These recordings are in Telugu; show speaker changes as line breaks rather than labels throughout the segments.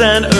and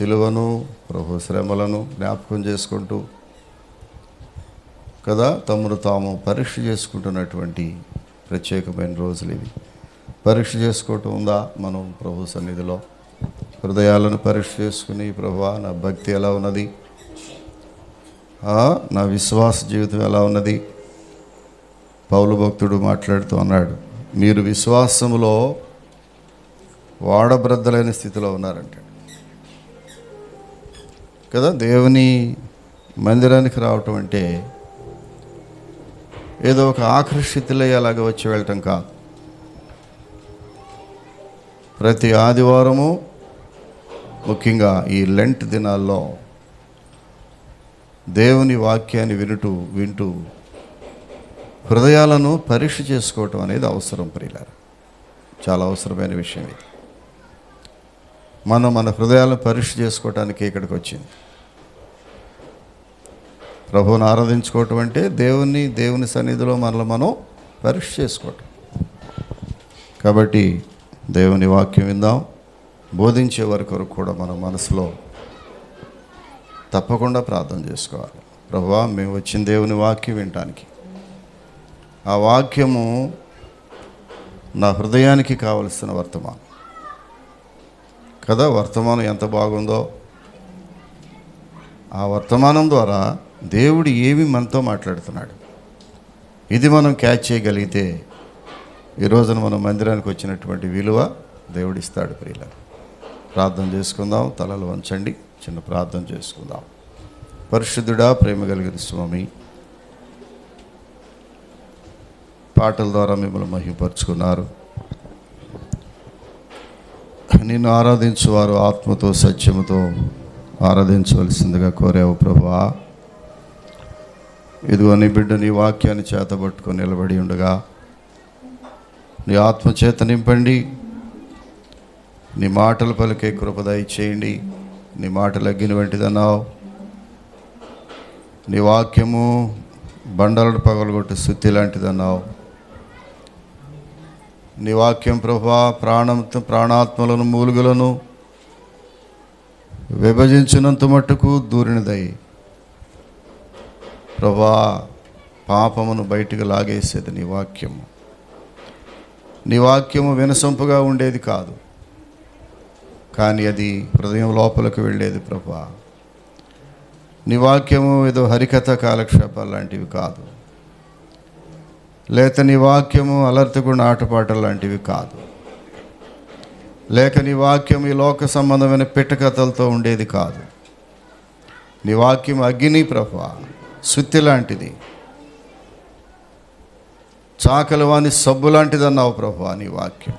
సిలువను ప్రభు శ్రమలను జ్ఞాపకం చేసుకుంటూ కదా తమను తాము పరీక్ష చేసుకుంటున్నటువంటి ప్రత్యేకమైన రోజులు ఇవి. పరీక్ష చేసుకోవటం ఉందా? మనం ప్రభు సన్నిధిలో హృదయాలను పరీక్ష చేసుకుని ప్రభు నా భక్తి ఎలా ఉన్నది? నా విశ్వాస జీవితం ఎలా ఉన్నది? పౌలు భక్తుడు మాట్లాడుతూ అన్నాడు మీరు విశ్వాసములో వాడబ్రద్దలైన స్థితిలో ఉన్నారంటాడు. కదా? దేవుని మందిరానికి రావటం అంటే ఏదో ఒక ఆకర్షితులై వచ్చి వెళ్ళటం కాదు. ప్రతి ఆదివారము ముఖ్యంగా ఈ లెంట్ దినాల్లో దేవుని వాక్యాన్ని వినుటూ వింటూ హృదయాలను పరీక్ష చేసుకోవటం అనేది అవసరం ప్రియులారు. చాలా అవసరమైన విషయం ఇది. మనం మన హృదయాలను పరీక్ష చేసుకోవటానికి ఇక్కడికి వచ్చింది. ప్రభువుని ఆరాధించుకోవటం అంటే దేవుని దేవుని సన్నిధిలో మనల్ని మనం పరీక్ష చేసుకోవటం. కాబట్టి దేవుని వాక్యం విందాం. బోధించే వారి కొరకు కూడా మన మనసులో తప్పకుండా ప్రార్థన చేసుకోవాలి. ప్రభువా మేము వచ్చిన దేవుని వాక్యం వినటానికి. ఆ వాక్యము నా హృదయానికి కావలసిన వర్తమానం. కదా వర్తమానం ఎంత బాగుందో? ఆ వర్తమానం ద్వారా దేవుడు ఏమి మనతో మాట్లాడుతున్నాడు? ఇది మనం క్యాచ్ చేయగలిగితే ఈ రోజున మనం మందిరానికి వచ్చినటువంటి విలువ దేవుడిస్తాడు ప్రియుల ప్రార్థన చేసుకుందాం తలలు వంచండి చిన్న ప్రార్థన చేసుకుందాం. పరిశుద్ధుడా ప్రేమ కలిగిన స్వామి పాటల ద్వారా మిమ్మల్ని మహిమపరుచుకున్నారు. నిన్ను ఆరాధించువారు ఆత్మతో సత్యముతో ఆరాధించవలసిందిగా కోరావు ప్రభా ఇదిగో నీ బిడ్డ నీ వాక్యాన్ని చేతబట్టుకొని నిలబడి ఉండగా నీ ఆత్మ చేత నింపండి నీ మాటలు పలికే కృపదయ చేయండి నీ మాటలు అగ్గిన వంటిదన్నావు నీ వాక్యము బండలను పగలగొట్టి శుద్ధి లాంటిదన్నావు నీ వాక్యం ప్రభా ప్రాణ ప్రాణాత్మలను మూలుగులను విభజించినంత మట్టుకు దూరినదై. ప్రభా పాపమును బయటకు లాగేసేది నీ వాక్యము నీ వాక్యము వినసొంపుగా ఉండేది కాదు. కానీ అది హృదయం లోపలికి వెళ్ళేది ప్రభా. నీ వాక్యము ఏదో హరికథ కాలక్షేపాలు లాంటివి కాదు. లేక నీ వాక్యము అలర్తగుణ ఆటపాటలు లాంటివి కాదు. లేక నీ వాక్యం ఈ లోక సంబంధమైన పిట్టకథలతో ఉండేది కాదు. నీ వాక్యం అగ్ని ప్రభ సుత్తి లాంటిది. చాకలి వాని సబ్బు లాంటిది అన్నావు ప్రభు నీ వాక్యం.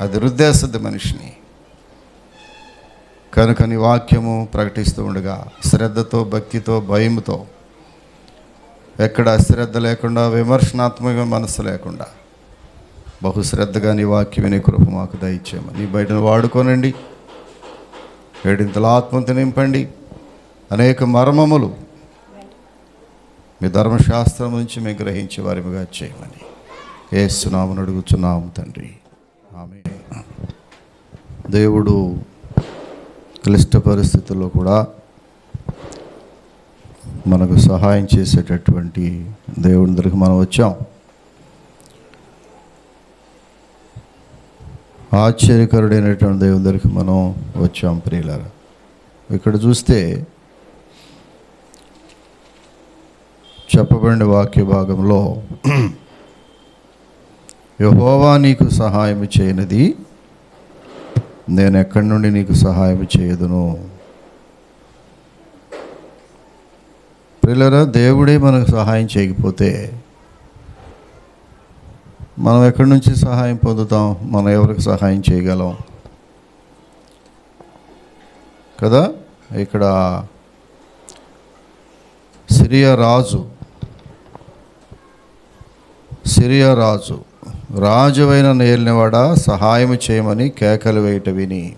అది రుద్దేస్తుంది మనిషిని. కనుక నీ వాక్యము ప్రకటిస్తూ ఉండగా శ్రద్ధతో భక్తితో భయముతో ఎక్కడ అశ్రద్ధ లేకుండా విమర్శనాత్మక మనసు లేకుండా. బహుశ్రద్ధగా నీ వాక్యం వినే కృప మాకు దయచేయమ నీ బయటను వాడుకోనండి. ఏడింతల ఆత్మతో నింపండి. అనేక మర్మములు మీ ధర్మశాస్త్రం నుంచి మేము గ్రహించే వారిగా చేయమని. ఏసునామని అడుగుతున్నాము తండ్రి. ఆమె దేవుడు క్లిష్ట పరిస్థితుల్లో కూడా మనకు సహాయం చేసేటటువంటి దేవుని దగ్గరికి మనం వచ్చాం. ఆశ్చర్యకరుడైనటువంటి దేవుని దగ్గరికి మనం వచ్చాం ప్రియులారా. ఇక్కడ చూస్తే చెప్పబడిన వాక్య భాగంలో యహోవా నీకు సహాయం చేయనిది నేను ఎక్కడి నుండి నీకు సహాయం చేయదును? ప్రియులరా దేవుడే మనకు సహాయం చేయకపోతే మనం ఎక్కడి నుంచి సహాయం పొందుతాం? మనం ఎవరికి సహాయం చేయగలం? కదా? ఇక్కడ సిరియా రాజు సిరియా రాజు రాజువైన నేలినవాడ? సహాయం చేయమని కేకలు వేయట విని.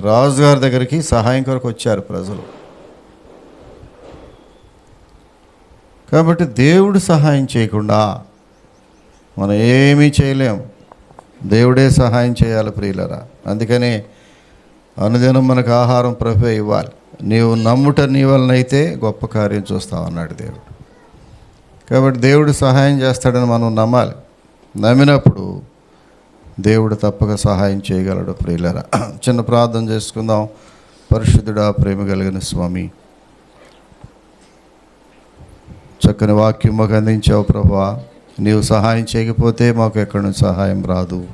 రాజుగారి దగ్గరికి సహాయం కొరకు వచ్చారు ప్రజలు. కాబట్టి దేవుడు సహాయం చేయకుండా మనం ఏమీ చేయలేం. దేవుడే సహాయం చేయాలి ప్రియులరా. అందుకనే అనుదినం మనకు ఆహారం ప్రభే ఇవ్వాలి. నీవు నమ్ముట నీ వలనైతే గొప్ప కార్యం చూస్తావు అన్నాడు దేవుడు. కాబట్టి దేవుడు సహాయం చేస్తాడని మనం నమ్మాలి. నమ్మినప్పుడు దేవుడు తప్పక సహాయం చేయగలడు ప్రియులరా. చిన్న ప్రార్థన చేసుకుందాం. పరిశుద్ధుడా ప్రేమ కలిగిన స్వామి చక్కని వాక్యం మాకు అందించావు ప్రభా. నీవు సహాయం చేయకపోతే మాకు ఎక్కడి నుంచి సహాయం రాదు.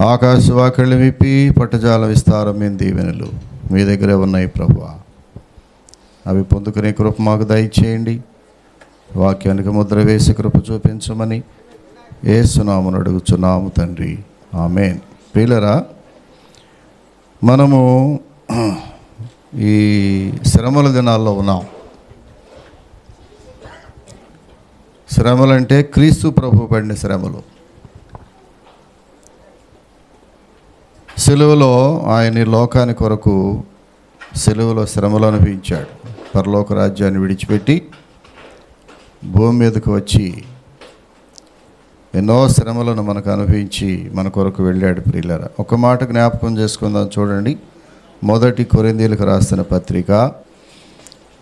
ఆకాశ వాకిళ్ళు విప్పి పట్టజాల విస్తారం మేము దీవెనలు. మీ దగ్గరే ఉన్నాయి ప్రభా. అవి పొందుకునే కృప మాకు దయచేయండి. వాక్యానికి ముద్ర వేసి కృప చూపించమని ఏసునామను అడుగుచున్నాము తండ్రి. ఆమెన్. ప్రియులరా మనము ఈ శ్రమల దినాల్లో ఉన్నాం. శ్రమలంటే క్రీస్తు ప్రభు పడిన శ్రమలు. సెలువులో ఆయన లోకాని కొరకు సెలువులో శ్రమలు అనుభవించాడు. పరలోక రాజ్యాన్ని విడిచిపెట్టి భూమి మీదకు వచ్చి ఎన్నో శ్రమలను మనకు అనుభవించి మన కొరకు వెళ్ళాడు ప్రియులరా. ఒక మాట జ్ఞాపకం చేసుకుందాం చూడండి. మొదటి కొరిందీలకు రాసిన పత్రిక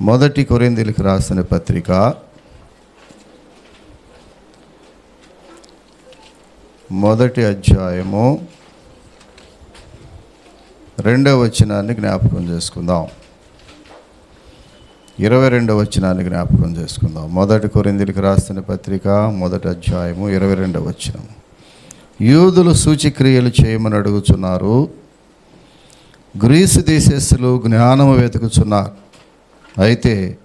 మొదటి కొరిందీలకు రాసిన పత్రిక మొదటి అధ్యాయము రెండవ వచనాన్ని జ్ఞాపకం చేసుకుందాం. ఇరవై రెండవ వచనాన్ని జ్ఞాపకం చేసుకుందాం. మొదటి కొరిందులకు రాసిన పత్రిక మొదటి అధ్యాయము ఇరవై రెండవ వచనం. యూదులు సూచిక్రియలు చేయమని అడుగుచున్నారు. గ్రీసు దేశస్సులు జ్ఞానము వెతుకుచున్నారు. అయితే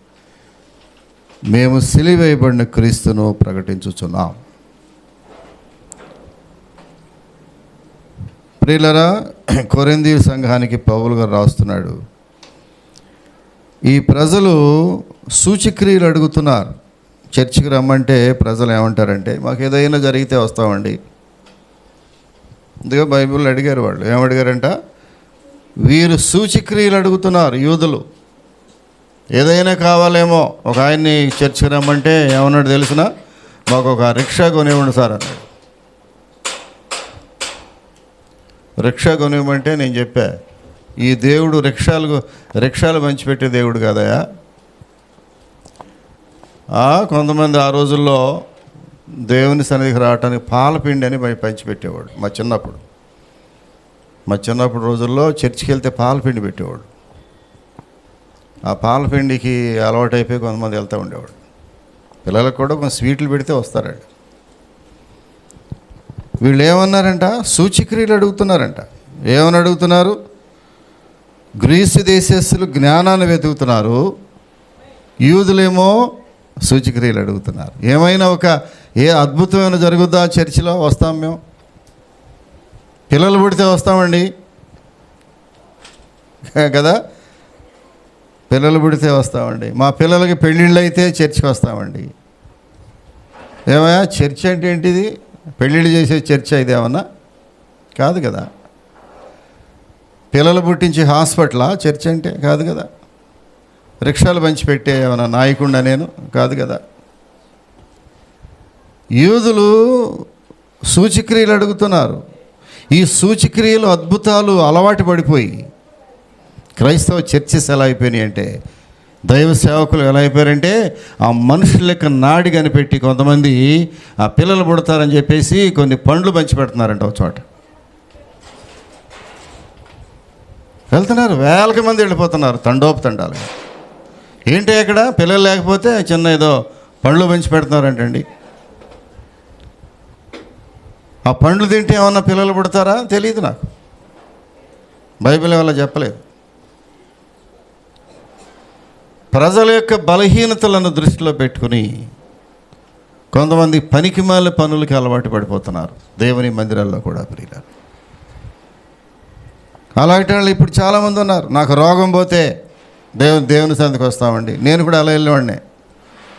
మేము సిలివేయబడిన క్రీస్తును ప్రకటించుచున్నాం. ప్రియులరా కొరింది సంఘానికి పౌలుగా రాస్తున్నాడు. ఈ ప్రజలు సూచిక్రియలు అడుగుతున్నారు. చర్చికి రమ్మంటే ప్రజలు ఏమంటారంటే మాకు ఏదైనా జరిగితే వస్తామండి. ఇదిగో బైబిల్ అడిగారు వాళ్ళు. ఏమడిగారంట? వీరు సూచిక్రియలు అడుగుతున్నారు యూదులు. ఏదైనా కావాలేమో ఒక ఆయన్ని చర్చికి రమ్మంటే ఏమన్నాడు తెలిసిన? మాకు ఒక రిక్షా కొనివ్వండి సార్ అన్నాడు. రిక్షా కొనివ్వమంటే నేను చెప్పా ఈ దేవుడు రిక్షాలు రిక్షాలు పంచిపెట్టే దేవుడు కదయా? కొంతమంది ఆ రోజుల్లో దేవుని సన్నిధికి రావటానికి పాలపిండి అని పంచిపెట్టేవాడు మా చిన్నప్పుడు. మా చిన్నప్పుడు రోజుల్లో చర్చికి వెళ్తే పాలపిండి పెట్టేవాడు. ఆ పాలపిండికి అలవాటైపోయి కొంతమంది వెళ్తూ ఉండేవాడు. పిల్లలకు కూడా కొంచెం స్వీట్లు పెడితే వస్తారండి. వీళ్ళు ఏమన్నారంట? సూచిక్రియలు అడుగుతున్నారంట. ఏమని అడుగుతున్నారు? గ్రీసు దేశస్తులు జ్ఞానాన్ని వెతుకుతున్నారు. యూదులేమో సూచిక్రియలు అడుగుతున్నారు. ఏమైనా ఒక ఏ అద్భుతమైన జరుగుద్దా చర్చిలో? వస్తాం మేము. పిల్లలు పుడితే వస్తామండి. కదా? పిల్లలు పుడితే వస్తామండి. మా పిల్లలకి పెళ్ళిళ్ళు అయితే చర్చికి వస్తామండి. ఏమయ్యా? చర్చ్ అంటే ఏంటిది? పెళ్ళిళ్ళు చేసే చర్చ ఇది ఏమన్నా? కాదు కదా. పిల్లలు పుట్టించే హాస్పిటలా? చర్చ్ అంటే కాదు కదా. రిక్షాలు పంచిపెట్టే ఏమన్నా నాయకుండా నేను? కాదు కదా. యూదులు సూచిక్రియలు అడుగుతున్నారు. ఈ సూచిక్రియలు అద్భుతాలు అలవాటు పడిపోయి క్రైస్తవ చర్చెస్ ఎలా అయిపోయినాయి అంటే దైవ సేవకులు ఎలా అయిపోయారంటే ఆ మనుషుల లెక్క నాడి కనిపెట్టి కొంతమంది ఆ పిల్లలు పుడతారని చెప్పేసి కొన్ని పండ్లు పంచిపెడుతున్నారంట ఒక చోట. వెళ్తున్నారు వేలకి మంది వెళ్ళిపోతున్నారు తండోపు తండాలు ఏంటి ఇక్కడ పిల్లలు లేకపోతే చిన్న ఏదో పండ్లు పెంచి పెడుతున్నారంటండి. ఆ పండ్లు తింటే ఏమన్నా పిల్లలు పుడతారా? తెలియదు నాకు. బైబిల్ వల్ల చెప్పలేదు. ప్రజల యొక్క బలహీనతలను దృష్టిలో పెట్టుకుని కొంతమంది పనికిమాల పనులకి అలవాటు పడిపోతున్నారు. దేవుని మందిరాల్లో కూడా ప్రియులారు. అలాంటి వాళ్ళు ఇప్పుడు చాలామంది ఉన్నారు. నాకు రోగం పోతే దేవు దేవుని సందికి వస్తామండి. నేను కూడా అలా వెళ్ళేవాడిని.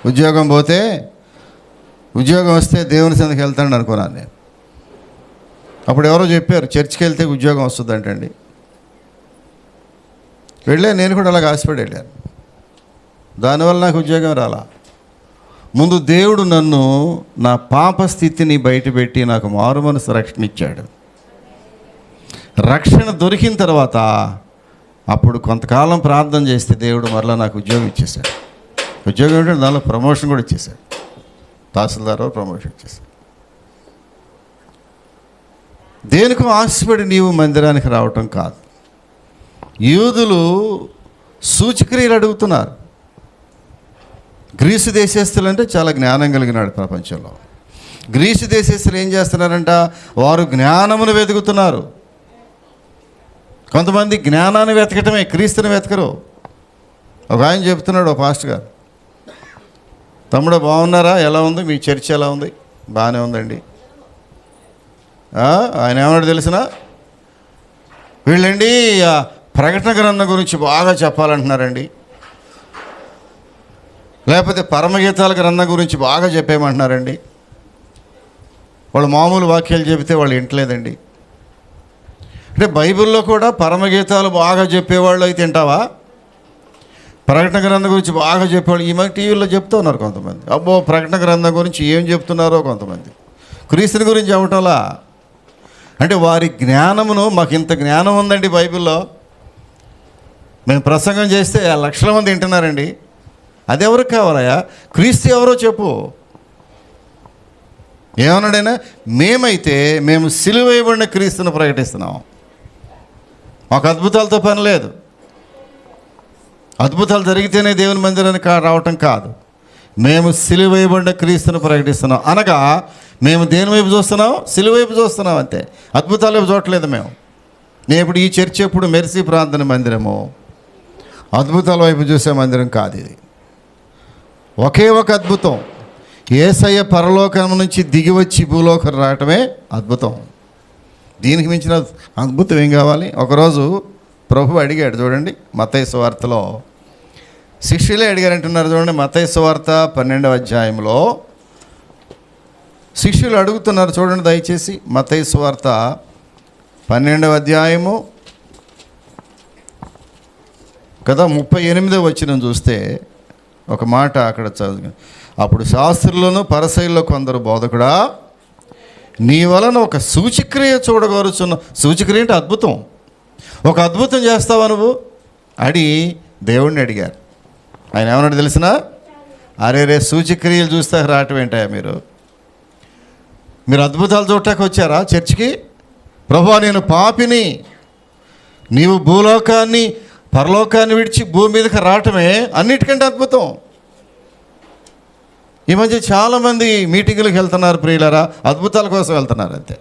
ఉద్యోగం పోతే ఉద్యోగం వస్తే దేవుని సందికి వెళ్తాను అనుకున్నాను నేను. అప్పుడు ఎవరో చెప్పారు చర్చికి వెళ్తే ఉద్యోగం వస్తుందంటండి. వెళ్ళా నేను కూడా అలాగ ఆశపడి వెళ్ళాను. దానివల్ల నాకు ఉద్యోగం రాలా. ముందు దేవుడు నన్ను నా పాప స్థితిని బయటపెట్టి నాకు మారు మనసు రక్షణ ఇచ్చాడు. రక్షణ దొరికిన తర్వాత అప్పుడు కొంతకాలం ప్రార్థన చేస్తే దేవుడు మరలా నాకు ఉద్యోగం ఇచ్చేశాడు. ఉద్యోగం ఏంటంటే దానిలో ప్రమోషన్ కూడా ఇచ్చేశాడు. తహసీల్దార్ ప్రమోషన్ ఇచ్చేశాడు దేనికో ఆశపడి నీవు మందిరానికి రావటం కాదు. యూదులు సూచక్రియలు అడుగుతున్నారు. గ్రీసు దేశస్తులు అంటే చాలా జ్ఞానం కలిగినాడు ప్రపంచంలో. గ్రీసు దేశస్తులు ఏం చేస్తున్నారంట? వారు జ్ఞానమును వెతుకుతున్నారు. కొంతమంది జ్ఞానాన్ని వెతకటమే క్రీస్తుని వెతకరు. ఒక ఆయన చెప్తున్నాడు ఓ పాస్ట్ గారు. తమ్ముడు బాగున్నారా? ఎలా ఉంది? మీ చర్చ ఎలా ఉంది? బాగానే ఉందండి. ఆయన ఏమన్నాడు తెలిసిన? వీళ్ళండి ప్రకటన గ్రంథం గురించి బాగా చెప్పాలంటున్నారండి. లేకపోతే పరమగీతాల గ్రంథం గురించి బాగా చెప్పేయమంటున్నారండి. వాళ్ళు మామూలు వాక్యాలు చెబితే వాళ్ళు వింటలేదండి. అంటే బైబిల్లో కూడా పరమగీతాలు బాగా చెప్పేవాళ్ళు అయితే తింటావా? ప్రకటన గ్రంథం గురించి బాగా చెప్పేవాళ్ళు. ఈ మధ్య టీవీలో చెప్తూ ఉన్నారు కొంతమంది. అబ్బో ప్రకటన గ్రంథం గురించి ఏం చెప్తున్నారో కొంతమంది. క్రీస్తుని గురించి చెప్పటంలా? అంటే వారి జ్ఞానమును మాకు ఇంత జ్ఞానం ఉందండి బైబిల్లో. మేము ప్రసంగం చేస్తే లక్షల మంది వింటున్నారండి. అది ఎవరికి కావాలయా క్రీస్తు ఎవరో చెప్పు. ఏమన్నాడైనా మేమైతే మేము సిలువేయబడిన క్రీస్తును ప్రకటిస్తున్నాం. మాకు అద్భుతాలతో పని లేదు. అద్భుతాలు జరిగితేనే దేవుని మందిరానికి కా- రావటం కాదు. మేము సిలువేయబడిన క్రీస్తును ప్రకటిస్తున్నాం. అనగా మేము దేని వైపు చూస్తున్నాం? సిలువైపు చూస్తున్నాం అంతే. అద్భుతాలు వైపు చూడట్లేదు మేము. నేను ఇప్పుడు ఈ చర్చ ఎప్పుడు మెర్సీ ప్రార్థన మందిరము? అద్భుతాల వైపు చూసే మందిరం కాదు ఇది. ఒకే ఒక అద్భుతం. ఏసయ్య పరలోకం నుంచి దిగి వచ్చి భూలోకం రావటమే అద్భుతం. దీనికి మించిన అద్భుతం ఏం కావాలి? ఒకరోజు ప్రభు అడిగాడు చూడండి మతయ్య వార్తలో. శిష్యులే అడిగారంటున్నారు చూడండి మతయ్య వార్త పన్నెండవ అధ్యాయంలో. శిష్యులు అడుగుతున్నారు చూడండి దయచేసి మతయ్య వార్త పన్నెండవ అధ్యాయము. కదా ముప్పై ఎనిమిదో వచ్చిన చూస్తే ఒక మాట అక్కడ చదువు. అప్పుడు శాస్త్రులను పరశైల్లో కొందరు బోధకుడా నీ వలన ఒక సూచిక్రియ చూడగోరుచున్న సూచిక్రియ అంటే అద్భుతం. ఒక అద్భుతం చేస్తావా నువ్వు? అడి దేవుణ్ణి అడిగారు. ఆయన ఏమన్నాడు తెలిసిన? అరే రే సూచిక్రియలు చూస్తే రావటం ఏంటయ్యా మీరు? మీరు అద్భుతాలు చూడటానికి వచ్చారా చర్చికి? ప్రభా నేను పాపిని. నీవు భూలోకాన్ని పరలోకాన్ని విడిచి భూమి మీదకి రావటమే అన్నిటికంటే అద్భుతం. ఈ మధ్య చాలామంది మీటింగులకు వెళ్తున్నారు ప్రియులరా అద్భుతాల కోసం వెళ్తున్నారు అంతే.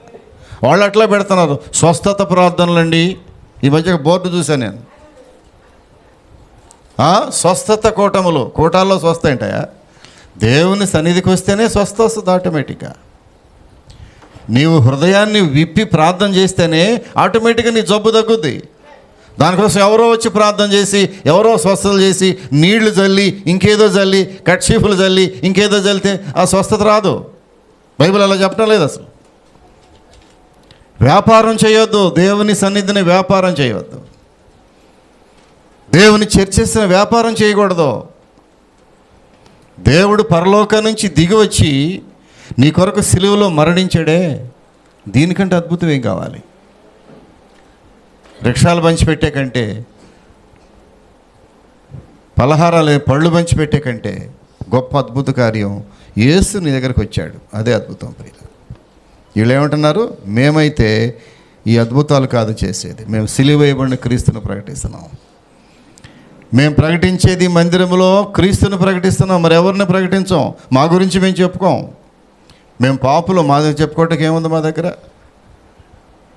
వాళ్ళు అట్లా పెడుతున్నారు స్వస్థత ప్రార్థనలండి ఈ మధ్య బోర్డు చూశాను నేను. స్వస్థత కూటములు కూటాల్లో స్వస్థ ఏంటయా దేవుని సన్నిధికి వస్తేనే స్వస్థ వస్తుంది ఆటోమేటిక్గా. నీవు హృదయాన్ని విప్పి ప్రార్థన చేస్తేనే ఆటోమేటిక్గా నీ జబ్బు తగ్గుద్ది. దానికోసం ఎవరో వచ్చి ప్రార్థన చేసి ఎవరో స్వస్థతలు చేసి నీళ్ళు చల్లి ఇంకేదో చల్లి కట్షీఫులు చల్లి ఇంకేదో చల్లితే ఆ స్వస్థత రాదు. బైబిల్ అలా చెప్పడం లేదు అసలు. వ్యాపారం చేయొద్దు దేవుని సన్నిధిని వ్యాపారం చేయవద్దు దేవుని చర్చేసిన వ్యాపారం చేయకూడదు. దేవుడు పరలోకం నుంచి దిగి వచ్చి నీ కొరకు సిలువలో మరణించాడే దీనికంటే అద్భుతం ఏం కావాలి? రిక్షాలు పంచిపెట్టే కంటే పలహారాలు పళ్ళు పంచిపెట్టే కంటే గొప్ప అద్భుత కార్యం యేసు నీ దగ్గరకు వచ్చాడు. అదే అద్భుతం ప్రియ వీళ్ళు ఏమంటున్నారు? మేమైతే ఈ అద్భుతాలు కాదు చేసేది. మేము సిలివేయబడిన క్రీస్తును ప్రకటిస్తున్నాం. మేము ప్రకటించేది మందిరంలో క్రీస్తుని ప్రకటిస్తున్నాం. మరి ఎవరిని ప్రకటించాం? మా గురించి మేము చెప్పుకోం. మేము పాపులు మా దగ్గర ఏముంది మా దగ్గర?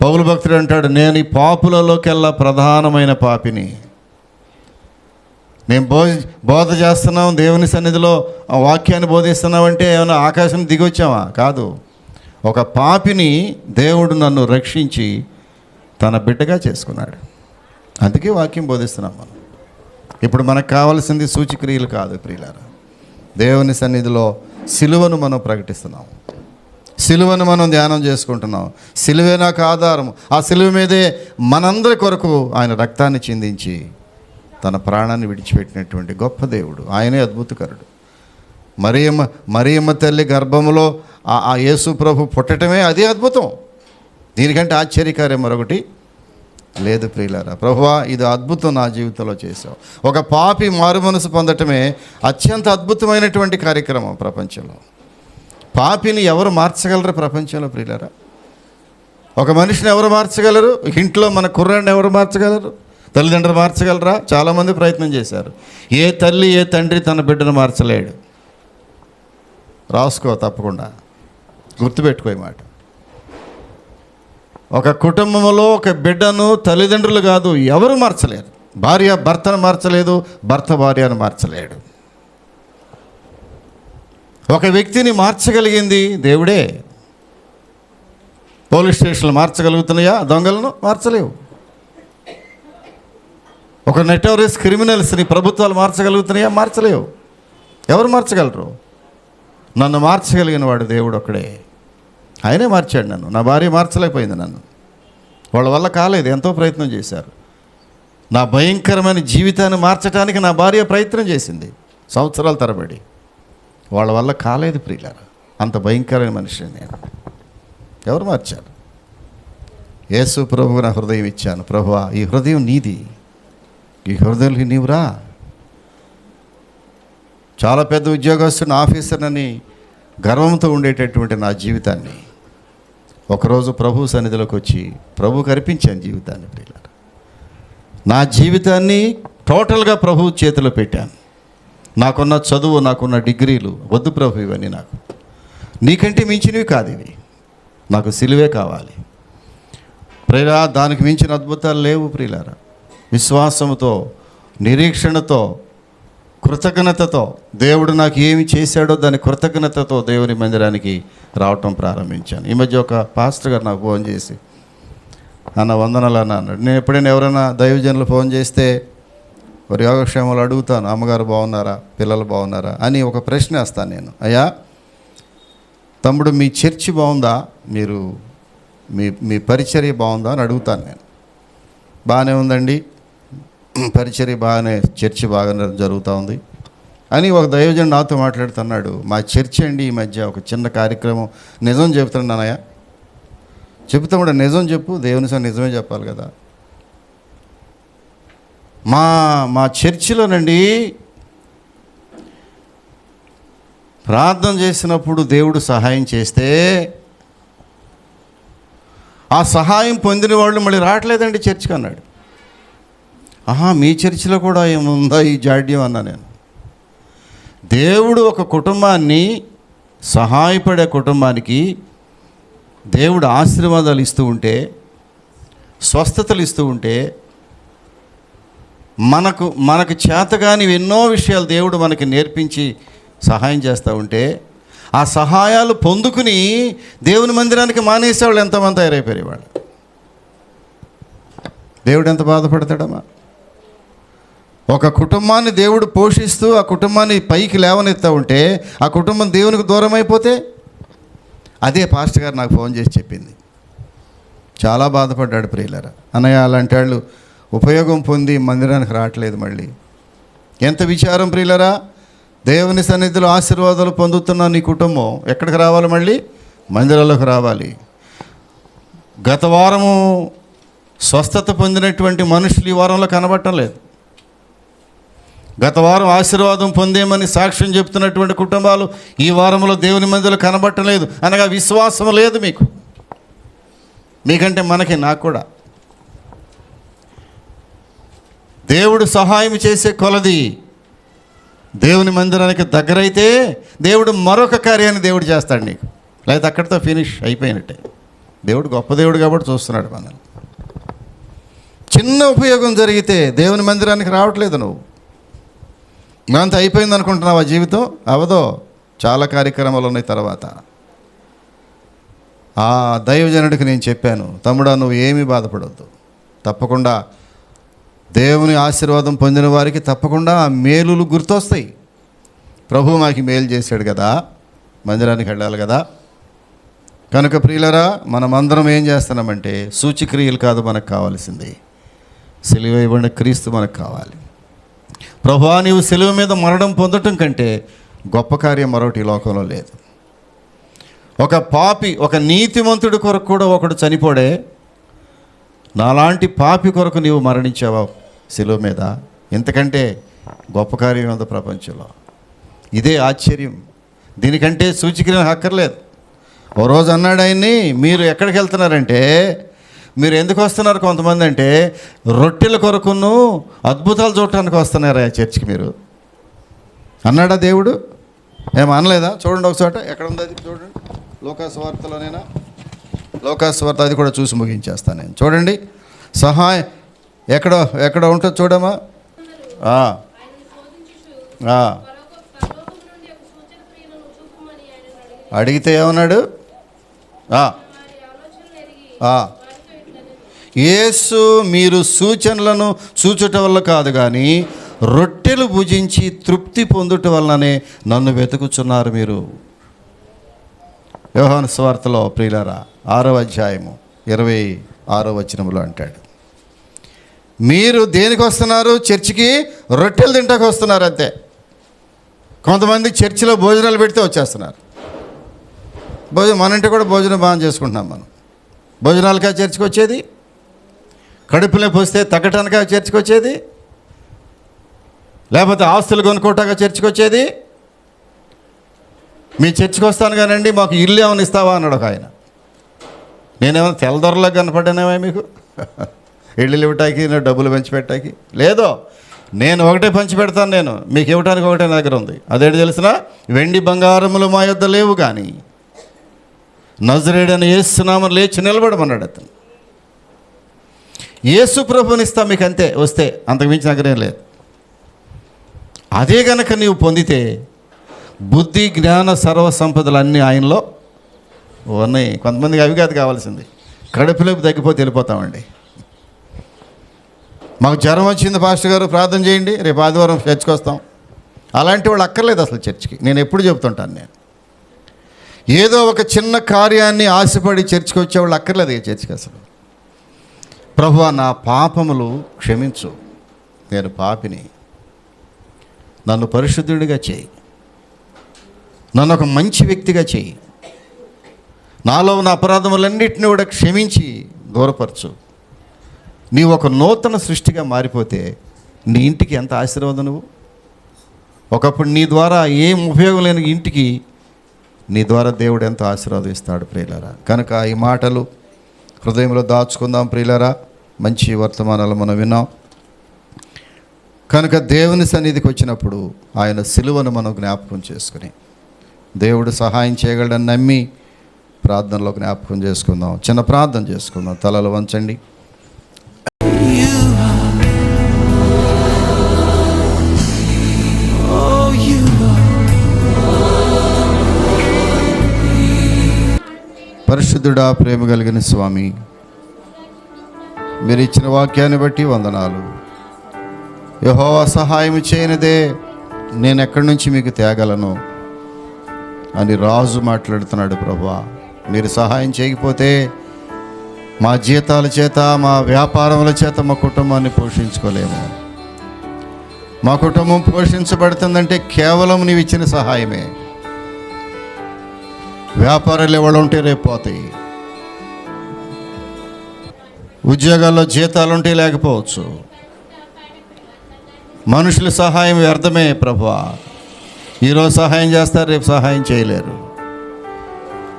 పౌలు భక్తుడు అంటాడు నేను ఈ పాపులలోకెల్లా ప్రధానమైన పాపిని. మేము బో బోధ చేస్తున్నాం దేవుని సన్నిధిలో వాక్యాన్ని బోధిస్తున్నాం అంటే ఏమైనా ఆకాశం దిగొచ్చామా కాదు. ఒక పాపిని దేవుడు నన్ను రక్షించి తన బిడ్డగా చేసుకున్నాడు. అందుకే వాక్యం బోధిస్తున్నాం మనం. ఇప్పుడు మనకు కావాల్సింది సూచిక్రియలు కాదు ప్రియులారా. దేవుని సన్నిధిలో సిలువను మనం ప్రకటిస్తున్నాం. సిలువను మనం ధ్యానం చేసుకుంటున్నాం. సిలువే నాకు ఆధారం. ఆ సిలువ మీదే మనందరి కొరకు ఆయన రక్తాన్ని చిందించి తన ప్రాణాన్ని విడిచిపెట్టినటువంటి గొప్ప దేవుడు. ఆయనే అద్భుతకరుడు. మరియమ్మ మరియమ్మ తల్లి గర్భములో ఆ యేసు ప్రభు పుట్టటమే అదే అద్భుతం. దీనికంటే ఆశ్చర్యకార్యం మరొకటి. లేదు ప్రియులారా ప్రభువా ఇది అద్భుతం నా జీవితంలో చేసావు ఒక పాపి మారు మనసు పొందటమే అత్యంత అద్భుతమైనటువంటి కార్యక్రమం ప్రపంచంలో. పాపిని ఎవరు మార్చగలరు ప్రపంచంలో ప్రియులరా? ఒక మనిషిని ఎవరు మార్చగలరు? ఇంట్లో మన కుర్రాడిని ఎవరు మార్చగలరు? తల్లిదండ్రులు మార్చగలరా? చాలామంది ప్రయత్నం చేశారు. ఏ తల్లి ఏ తండ్రి తన బిడ్డను మార్చలేడు. రాసుకో తప్పకుండా. గుర్తుపెట్టుకో ఈ మాట. ఒక కుటుంబంలో ఒక బిడ్డను తల్లిదండ్రులు కాదు ఎవరు మార్చలేరు. భార్య భర్తను మార్చలేదు భర్త భార్యను మార్చలేడు. ఒక వ్యక్తిని మార్చగలిగింది దేవుడే. పోలీస్ స్టేషన్లు మార్చగలుగుతున్నాయా? దొంగలను మార్చలేవు. ఒక నెటోరియస్ క్రిమినల్స్ని ప్రభుత్వాలు మార్చగలుగుతున్నాయా? మార్చలేవు. ఎవరు మార్చగలరు? నన్ను మార్చగలిగిన వాడు దేవుడు ఒక్కడే. ఆయనే మార్చాడు నన్ను. నా భార్య మార్చలేకపోయింది నన్ను. వాళ్ళ వల్ల కాలేదు. ఎంతో ప్రయత్నం చేశారు. నా భయంకరమైన జీవితాన్ని మార్చడానికి నా భార్య ప్రయత్నం చేసింది. సంవత్సరాల తరబడి. వాళ్ళ వల్ల కాలేదు ప్రియులారా. అంత భయంకరమైన మనిషిని నేను. ఎవరు మార్చారు? యేసు ప్రభువు నా హృదయం ఇచ్చాను. ప్రభువా ఈ హృదయం నీది. ఈ హృదయంకి నీవురా చాలా పెద్ద ఉద్యోగస్తున్న ఆఫీసర్నని గర్వంతో ఉండేటటువంటి నా జీవితాన్ని ఒకరోజు ప్రభు సన్నిధిలోకి వచ్చి ప్రభు కనిపించాను జీవితాన్ని ప్రియులారా. నా జీవితాన్ని టోటల్గా ప్రభు చేతిలో పెట్టాను. నాకున్న చదువు నాకున్న డిగ్రీలు. వద్దు ప్రభు ఇవన్నీ నాకు. నీకంటే మించినవి కాదు ఇవి. నాకు సిలువే కావాలి. ప్రియులా దానికి మించిన అద్భుతాలు లేవు ప్రియులారా. విశ్వాసముతో నిరీక్షణతో కృతజ్ఞతతో దేవుడు నాకు ఏమి చేశాడో దాని కృతజ్ఞతతో దేవుని మందిరానికి రావటం ప్రారంభించాను. ఈ మధ్య ఒక పాస్టర్ గారు నాకు ఫోన్ చేసి అన్న వందనాలు అన్న అన్నాడు. నేను ఎప్పుడైనా ఎవరైనా దైవజనులు ఫోన్ చేస్తే వారి యోగక్షేమాలు అడుగుతాను అమ్మగారు బాగున్నారా? పిల్లలు బాగున్నారా? అని ఒక ప్రశ్న వేస్తాను నేను. అయ్యా తమ్ముడు మీ చర్చి బాగుందా? మీరు మీ మీ పరిచర్య బాగుందా? అని అడుగుతాను నేను. బాగానే ఉందండి. పరిచర్య బాగానే చర్చి బాగానే జరుగుతూ ఉంది. అని ఒక దైవజనుడు నాతో మాట్లాడుతున్నాడు. మా చర్చి అండి ఈ మధ్య ఒక చిన్న కార్యక్రమం. నిజం చెబుతున్నానయ్యా కూడా నిజం చెప్పు. దేవుని సార్ నిజమే చెప్పాలి కదా. మా మా చర్చిలోనండి ప్రార్థన చేసినప్పుడు దేవుడు సహాయం చేస్తే ఆ సహాయం పొందిన వాళ్ళు మళ్ళీ రావట్లేదండి చర్చికి అన్నాడు. ఆహా మీ చర్చిలో కూడా ఏముందా ఈ జాడ్యం అన్నా నేను. దేవుడు ఒక కుటుంబాన్ని సహాయపడే కుటుంబానికి దేవుడు ఆశీర్వాదాలు ఇస్తూ ఉంటే స్వస్థతలు ఇస్తూ ఉంటే మనకు మనకు చేతగాని ఎన్నో విషయాలు దేవుడు మనకి నేర్పించి సహాయం చేస్తూ ఉంటే ఆ సహాయాలు పొందుకుని దేవుని మందిరానికి మానేసేవాళ్ళు ఎంతమంది తయారైపోయారు వాళ్ళు దేవుడు ఎంత బాధపడతాడమ్మా? ఒక కుటుంబాన్ని దేవుడు పోషిస్తూ ఆ కుటుంబాన్ని పైకి లేవనెత్తా ఉంటే ఆ కుటుంబం దేవునికి దూరం అయిపోతే అదే పాస్టర్ గారు నాకు ఫోన్ చేసి చెప్పింది. చాలా బాధపడ్డాడు ప్రియులరా. అన్నయ్య అలాంటి వాళ్ళు ఉపయోగం పొంది మందిరానికి రావట్లేదు మళ్ళీ. ఎంత విచారం ప్రియులరా? దేవుని సన్నిధిలో ఆశీర్వాదాలు పొందుతున్న నీ కుటుంబం ఎక్కడికి రావాలి మళ్ళీ? మందిరాలకు రావాలి. గత వారము స్వస్థత పొందినటువంటి మనుషులు ఈ వారంలో కనబడటం లేదు. గత వారం ఆశీర్వాదం పొందేమని సాక్ష్యం చెప్తున్నటువంటి కుటుంబాలు ఈ వారంలో దేవుని మందిలో కనబడటం లేదు. అనగా విశ్వాసం లేదు మీకు. మీకంటే మనకి నాకు కూడా. దేవుడు సహాయం చేసే కొలది. దేవుని మందిరానికి దగ్గరైతే దేవుడు మరొక కార్యాన్ని దేవుడు చేస్తాడు నీకు. లేకపోతే అక్కడితో ఫినిష్ అయిపోయినట్టే. దేవుడు గొప్ప దేవుడు కాబట్టి చూస్తున్నాడు మనల్ని. చిన్న ఉపయోగం జరిగితే దేవుని మందిరానికి రావట్లేదు నువ్వు. అంత అయిపోయింది అనుకుంటున్నావా ఆ జీవితం? అవదో చాలా కార్యక్రమాలు ఉన్నాయి తర్వాత. ఆ దైవజనుడికి నేను చెప్పాను తమ్ముడా నువ్వు ఏమీ బాధపడవద్దు తప్పకుండా దేవుని ఆశీర్వాదం పొందిన వారికి తప్పకుండా ఆ మేలులు గుర్తొస్తాయి. ప్రభు మాకు మేలు చేశాడు కదా మందిరానికి వెళ్ళాలి కదా. కనుక ప్రియులరా మనమందరం ఏం చేస్తున్నామంటే సూచిక్రియలు కాదు మనకు కావాల్సింది. సిలువ ఇవ్వబడిన క్రీస్తు మనకు కావాలి. ప్రభా నీవు సెలవు మీద మరణం పొందటం కంటే గొప్ప కార్యం మరొకటి లోకంలో లేదు. ఒక పాపి ఒక నీతిమంతుడి కొరకు కూడా ఒకడు చనిపోడే నాలాంటి పాపి కొరకు నీవు మరణించావా? శిలువ మీద. ఇంతకంటే గొప్ప కార్యం ఉంది ప్రపంచంలో? ఇదే ఆశ్చర్యం. దీనికంటే సూచిక అక్కర్లేదు. ఓ రోజు అన్నాడు ఆయన్ని మీరు ఎక్కడికి వెళ్తున్నారంటే మీరు ఎందుకు వస్తున్నారు కొంతమంది? అంటే రొట్టెల కొరకును అద్భుతాలు చూడటానికి వస్తున్నారా చర్చికి మీరు? అన్నాడా దేవుడు? ఏం అనలేదా? చూడండి ఒకసారి ఎక్కడ ఉంది అది? చూడండి. లోకాసు వార్తలోనేనా లోకాసు వార్త అది కూడా చూసి ముగించేస్తాను నేను. చూడండి. సహాయం ఎక్కడ ఎక్కడ ఉంటుంది చూడమ్మా. అడిగితే ఏమన్నాడు? ఏసు యేసు మీరు సూచనలను చూచుట వల్ల కాదు కానీ రొట్టెలు భుజించి తృప్తి పొందుట వల్లనే నన్ను వెతుకుచున్నారు మీరు. వ్యవహాన స్వార్థలో ప్రియులరా ఆరవ అధ్యాయము ఇరవై ఆరో వచనంలో అంటాడు. మీరు దేనికి వస్తున్నారు? చర్చికి రొట్టెలు తింటాకు వస్తున్నారు అంతే. కొంతమంది చర్చిలో భోజనాలు పెడితే వచ్చేస్తున్నారు. భోజనం మన ఇంటి కూడా భోజనం బాగా చేసుకుంటున్నాం మనం. భోజనాలుగా చర్చికి వచ్చేది? కడుపులో పోస్తే తగ్గటానికా చర్చికి వచ్చేది? లేకపోతే ఆస్తులు కొనుక్కోటాక చర్చికి వచ్చేది? మీ చర్చికి వస్తాను కానండి మాకు ఇల్లు ఏమైనా ఇస్తావా? అన్నాడు ఒక ఆయన. నేనేమైనా తెల్లదొరలో కనపడ్డానేమో మీకు? ఇళ్ళు ఇవ్వటానికి డబ్బులు పంచిపెట్టాకి. లేదో నేను ఒకటే పంచిపెడతాను నేను. మీకు ఇవ్వటానికి ఒకటే నా దగ్గర ఉంది. అదేంటి తెలిసిన? వెండి బంగారములు మా యొద్ద లేవు కానీ నజరేడని ఏసునామని లేచి నిలబడమన్నాడు అతను. యేసు ప్రభుని ఇస్తా మీకు అంతే వస్తే. అంతకు మించి దగ్గరేం లేదు. అదే గనక నీవు పొందితే బుద్ధి జ్ఞాన సర్వ సంపదలు అన్నీ ఆయనలో ఉన్నాయి. కొంతమందికి అవి కాదు కావాల్సింది. కడుపులోకి తగ్గిపోతే వెళ్ళిపోతామండి. మాకు జ్వరం వచ్చింది పాస్టర్ గారు ప్రార్థన చేయండి రేపు ఆదివారం చర్చికి వస్తాం. అలాంటి వాళ్ళు అక్కర్లేదు అసలు చర్చికి. నేను ఎప్పుడు చెప్తుంటాను నేను. ఏదో ఒక చిన్న కార్యాన్ని ఆశపడి చర్చికి వచ్చేవాళ్ళు అక్కర్లేదు ఇక చర్చికి అసలు. ప్రభు నా పాపములు క్షమించు. నేను పాపిని. నన్ను పరిశుద్ధుడిగా చేయి. నన్ను ఒక మంచి వ్యక్తిగా చేయి. నాలో ఉన్న అపరాధములన్నింటినీ కూడా క్షమించి దూరపరచు. నీవు ఒక నూతన సృష్టిగా మారిపోతే నీ ఇంటికి ఎంత ఆశీర్వాదం నువ్వు? ఒకప్పుడు నీ ద్వారా ఏం ఉపయోగం లేని ఇంటికి నీ ద్వారా దేవుడు ఎంతో ఆశీర్వాదిస్తాడు ప్రియులరా. కనుక ఈ మాటలు హృదయంలో దాచుకుందాం ప్రియులరా. మంచి వర్తమానాలు మనం విన్నాం. కనుక దేవుని సన్నిధికి వచ్చినప్పుడు ఆయన సిలువను మనం జ్ఞాపకం చేసుకుని దేవుడు సహాయం చేయగలడని నమ్మి ప్రార్థనలో జ్ఞాపకం చేసుకుందాం. చిన్న ప్రార్థన చేసుకుందాం. తలలు వంచండి. పరిశుద్ధుడా ప్రేమ కలిగిన స్వామి మీరు ఇచ్చిన వాక్యాన్ని బట్టి వందనాలు. యహోవా సహాయం చేయనిదే నేను ఎక్కడి నుంచి మీకు తేగలను అని రాజు మాట్లాడుతున్నాడు ప్రభా. మీరు సహాయం చేయకపోతే మా జీతాల చేత మా వ్యాపారముల చేత మా కుటుంబాన్ని పోషించుకోలేము. మా కుటుంబం పోషించబడుతుందంటే కేవలం నీవు ఇచ్చిన సహాయమే. వ్యాపారాలు ఎవడుంటే ఉంటే రేపు పోతాయి. ఉద్యోగాల్లో జీతాలు ఉంటే లేకపోవచ్చు. మనుషుల సహాయం వ్యర్థమే ప్రభా ఈరోజు సహాయం చేస్తారు రేపు సహాయం చేయలేరు.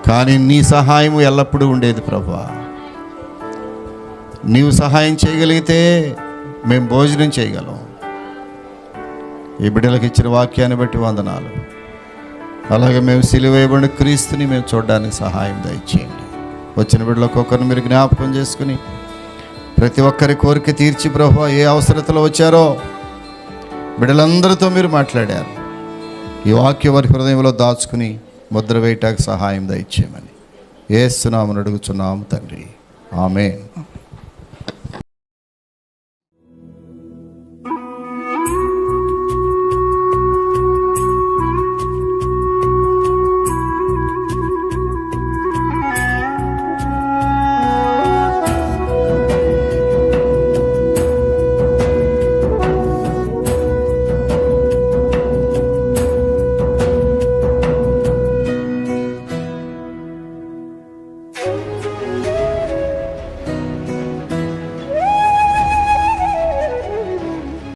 కానీ నీ సహాయం ఎల్లప్పుడూ ఉండేది ప్రభా నీవు సహాయం చేయగలిగితే మేము భోజనం చేయగలం. ఈ బిడ్డలకు ఇచ్చిన వాక్యాన్ని బట్టి వందనాలు. అలాగే మేము సిలివేయబడిన క్రీస్తుని మేము చూడడానికి సహాయం దయచేయండి. వచ్చిన బిడ్డలకు ఒక్కరిని మీరు జ్ఞాపకం చేసుకుని ప్రతి ఒక్కరి కోరిక తీర్చి ప్రభు ఏ అవసరతలో వచ్చారో బిడ్డలందరితో మీరు మాట్లాడారు. ఈ వాక్య వారి హృదయంలో దాచుకుని ముద్ర వేయటానికి సహాయం దయచేయమని. ఏస్తున్నామని అడుగుచున్నాము తండ్రి. ఆమె